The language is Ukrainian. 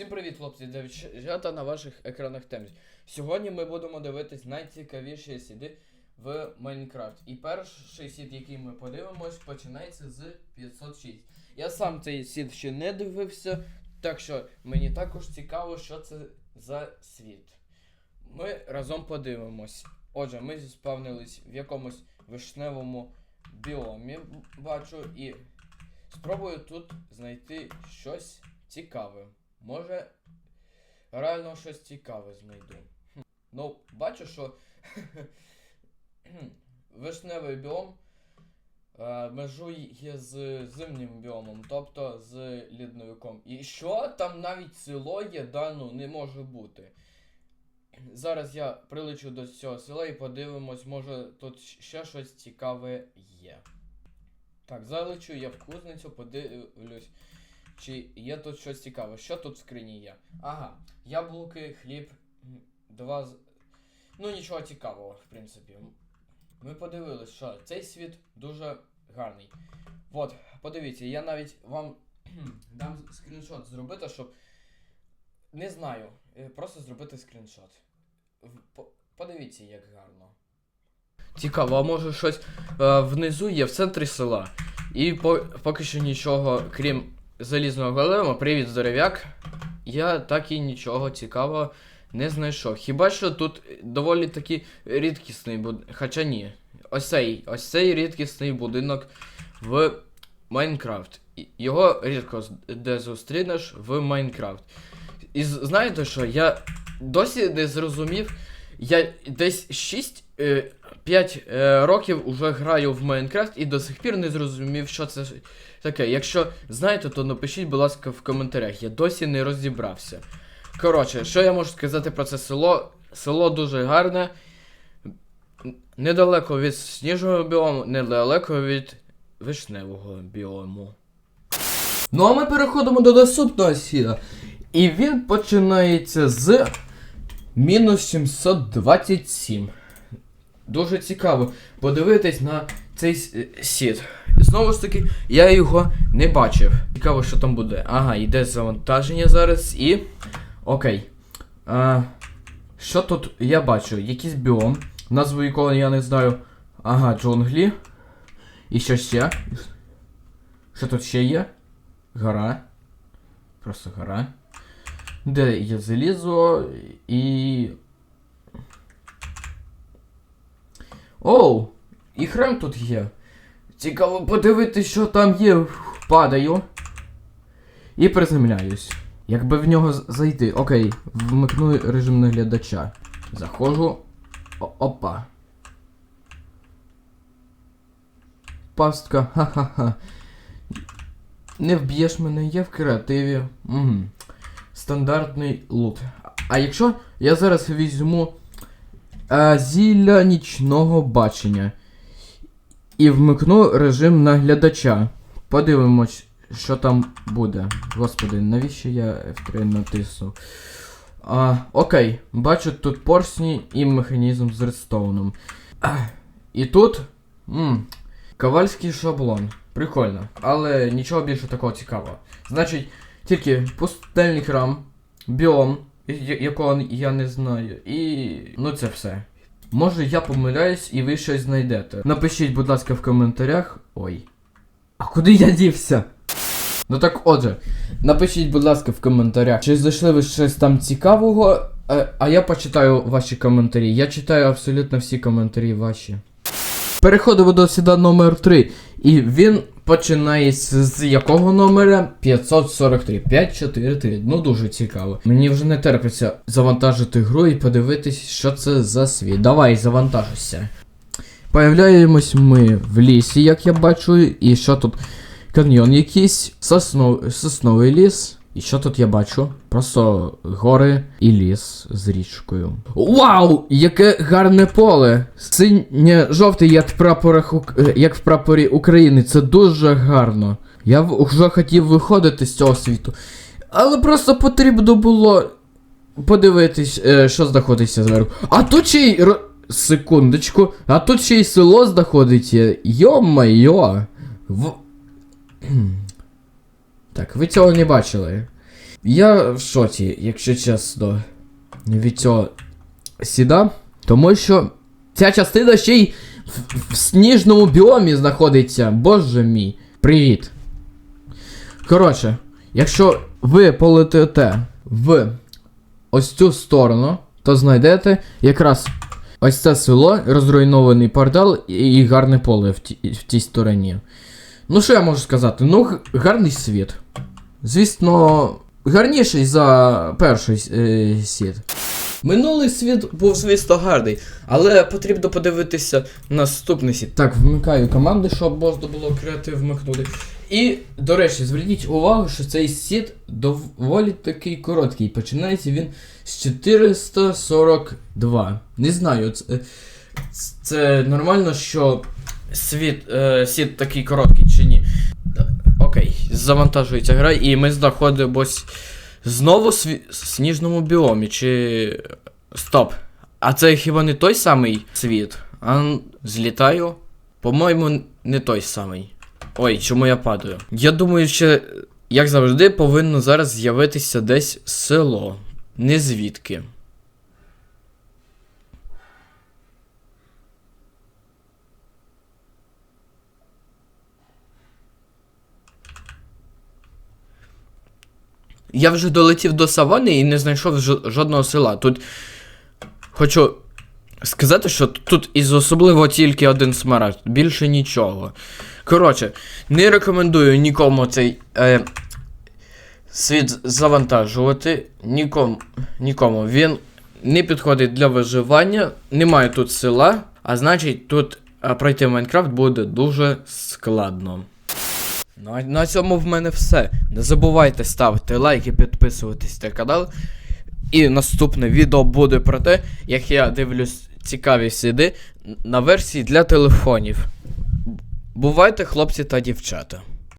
Всім привіт, хлопці, дівчата на ваших екранах темзі. Сьогодні ми будемо дивитись найцікавіші сіди в Майнкрафт. І перший сід, який ми подивимось, починається з 506. Я сам цей сід ще не дивився, так що мені також цікаво, що це за світ. Ми разом подивимось. Отже, ми спавнились в якомусь вишневому біомі, бачу, і спробую тут знайти щось цікаве. Може, реально щось цікаве знайду. Ну, бачу, що вишневий біом е, межує з зимнім біомом, тобто з лідновиком. І що там навіть село є, да ну не може бути. Зараз я прилечу до цього села і подивимось, може тут ще щось цікаве є. Так, залечу я в кузницю, подивлюсь. Чи є тут щось цікаве? Що тут в скрині є? Ага, яблуки, хліб, два. Ну, нічого цікавого, в принципі. Ми подивились, що цей світ дуже гарний. От, подивіться, я навіть вам дам скріншот зробити, щоб. Не знаю, е, просто зробити скріншот. Подивіться, як гарно. Цікаво, а може щось е, внизу є в центрі села. І по, поки що нічого, крім залізного голема, привіт, здоров'як. Я так і нічого цікавого не знайшов. Хіба що тут доволі таки рідкісний будинок. Хоча ні. Ось цей, ось цей рідкісний будинок в Майнкрафт. Його рідко де зустрінеш в Майнкрафт. І знаєте що, я досі не зрозумів. Я десь 6 е, 5 е, років уже граю в Майнкрафт і до сих пір не зрозумів, що це таке. Якщо знаєте, то напишіть, будь ласка, в коментарях. Я досі не розібрався. Коротше, що я можу сказати про це село? Село дуже гарне. Недалеко від сніжного біому, недалеко від вишневого біому. Ну а ми переходимо до наступного сіда. І він починається з мінус 727. Дуже цікаво подивитись на цей сіт. Знову ж таки, я його не бачив. Цікаво, що там буде. Ага, йде завантаження зараз і. Окей. А, що тут я бачу? Якийсь біом, назву якого я не знаю. Ага, джунглі. І що ще? Що тут ще є? Гора. Просто гора. Де є залізо і. Оу! І храм тут є. Цікаво подивитись, що там є. Падаю. І приземляюсь. Якби в нього зайти. Окей, вмикну режим наглядача. Заходжу. Опа. Пастка, ха-ха-ха. Не вб'єш мене, я в креативі. Угу. Стандартний лут. А якщо я зараз візьму а, зілля нічного бачення і вмикну режим наглядача. Подивимось, що там буде. Господи, навіщо я F3 натиснув? А, окей, бачу тут поршні і механізм з редстоуном. А, і тут. м, Ковальський шаблон. Прикольно. Але нічого більше такого цікавого. Значить, тільки пустельний храм, біом, якого я не знаю, і. ну це все. Може я помиляюсь і ви щось знайдете. Напишіть, будь ласка, в коментарях. Ой. А куди я дівся? Ну так отже, напишіть, будь ласка, в коментарях, чи знайшли ви щось там цікавого, е, а я почитаю ваші коментарі. Я читаю абсолютно всі коментарі ваші. Переходимо до сіда номер 3. І він починається з якого номера? 543. 543. Ну дуже цікаво. Мені вже не терпиться завантажити гру і подивитись, що це за світ. Давай, завантажуйся. Появляємось ми в лісі, як я бачу, і що тут? Каньйон якийсь, соснов... сосновий ліс. І що тут я бачу? Просто гори і ліс з річкою. Вау! Яке гарне поле! Синє жовте, як в прапорах е, як в прапорі України. Це дуже гарно. Я вже хотів виходити з цього світу. Але просто потрібно було подивитись, е, що знаходиться зверху. А тут ще й. Секундочку. А тут ще й село знаходиться. Йо-майо. В... Так, ви цього не бачили. Я в шоці, якщо чесно, від цього сіда, тому що ця частина ще й в, в сніжному біомі знаходиться. Боже мій. Привіт. Коротше, якщо ви полетите в ось цю сторону, то знайдете якраз ось це село, розруйнований портал і, гарне поле в, ті, в тій стороні. Ну, що я можу сказати? Ну, гарний світ. Звісно, гарніший за перший е, світ. Минулий світ був, звісно, гарний, але потрібно подивитися наступний світ. Так, вмикаю команди, щоб можна було креатив вмикнути. І, до речі, зверніть увагу, що цей світ доволі такий короткий. Починається він з 442. Не знаю, це, це нормально, що світ, е, світ такий короткий чи ні. Окей, завантажується гра, і ми знаходимось знову в сніжному біомі, чи. Стоп. А це хіба не той самий світ? А злітаю? По-моєму, не той самий. Ой, чому я падаю? Я думаю, що, як завжди, повинно зараз з'явитися десь село. Не звідки. Я вже долетів до савани і не знайшов жодного села. Тут хочу сказати, що тут із особливо тільки один смарагд, більше нічого. Коротше, не рекомендую нікому цей е, світ завантажувати. Нікому, нікому. Він не підходить для виживання, немає тут села, а значить тут е, пройти Майнкрафт буде дуже складно. Ну, а на цьому в мене все. Не забувайте ставити лайки, підписуватись на канал. І наступне відео буде про те, як я дивлюсь цікаві сліди на версії для телефонів. Бувайте, хлопці та дівчата.